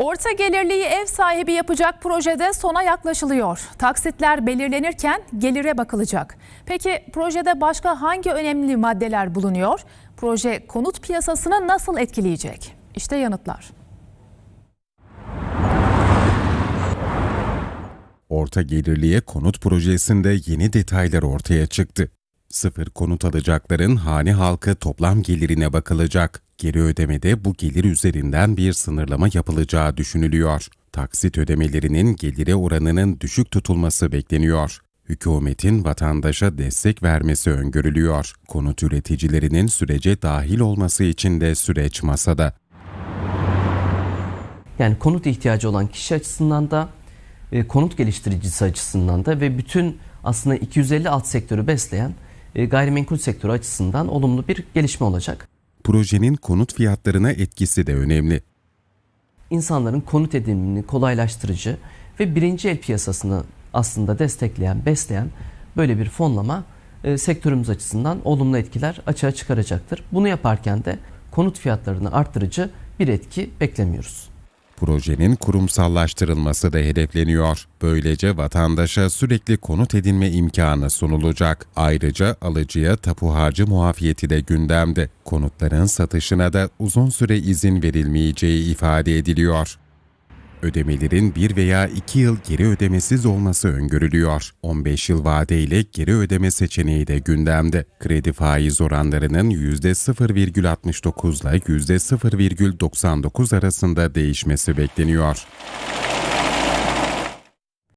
Orta gelirliyi ev sahibi yapacak projede sona yaklaşılıyor. Taksitler belirlenirken gelire bakılacak. Peki projede başka hangi önemli maddeler bulunuyor? Proje konut piyasasını nasıl etkileyecek? İşte yanıtlar. Orta gelirliye konut projesinde yeni detaylar ortaya çıktı. Sıfır konut alacakların hane halkı toplam gelirine bakılacak. Geri ödemede bu gelir üzerinden bir sınırlama yapılacağı düşünülüyor. Taksit ödemelerinin gelire oranının düşük tutulması bekleniyor. Hükümetin vatandaşa destek vermesi öngörülüyor. Konut üreticilerinin sürece dahil olması için de süreç masada. Yani konut ihtiyacı olan kişi açısından da e, konut geliştiricisi açısından da ve bütün aslında 250 alt sektörü besleyen gayrimenkul sektörü açısından olumlu bir gelişme olacak. Projenin konut fiyatlarına etkisi de önemli. İnsanların konut edinimini kolaylaştırıcı ve birinci el piyasasını aslında destekleyen, besleyen böyle bir fonlama e, sektörümüz açısından olumlu etkiler açığa çıkaracaktır. Bunu yaparken de konut fiyatlarını arttırıcı bir etki beklemiyoruz. Projenin kurumsallaştırılması da hedefleniyor. Böylece vatandaşa sürekli konut edinme imkanı sunulacak. Ayrıca alıcıya tapu harcı muafiyeti de gündemde. Konutların satışına da uzun süre izin verilmeyeceği ifade ediliyor. Ödemelerin 1 veya 2 yıl geri ödemesiz olması öngörülüyor. 15 yıl vadeyle geri ödeme seçeneği de gündemde. Kredi faiz oranlarının %0,69 ile %0,99 arasında değişmesi bekleniyor.